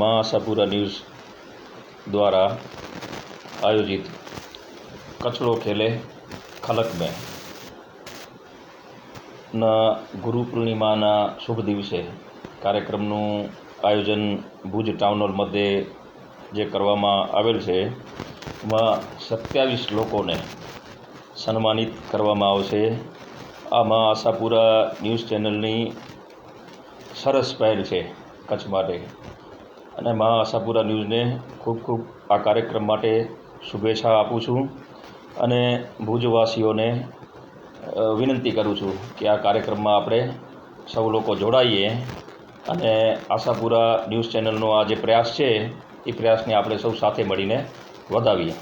મા આશાપુરા ન્યૂઝ દ્વારા આયોજિત કચડો ખેલે ખલક મેં ના ગુરુ પૂર્ણિમાના શુભ દિવસે કાર્યક્રમનું આયોજન ભુજ ટાઉન હોલ મધ્યે જે કરવામાં આવેલ છે, એમાં સત્યાવીસ લોકોને સન્માનિત કરવામાં આવશે. આ મા આશાપુરા ન્યૂઝ ચેનલની સરસ પહેલ છે કચ્છ માટે. અને મા આશાપુરા ન્યૂઝને ખૂબ ખૂબ આ કાર્યક્રમ માટે શુભેચ્છા આપું છું અને ભુજવાસીઓને વિનંતી કરું છું કે આ કાર્યક્રમમાં આપણે સૌ લોકો જોડાઈએ અને આશાપુરા ન્યૂઝ ચેનલનો આ જે પ્રયાસ છે, એ પ્રયાસને આપણે સૌ સાથે મળીને વધાવીએ.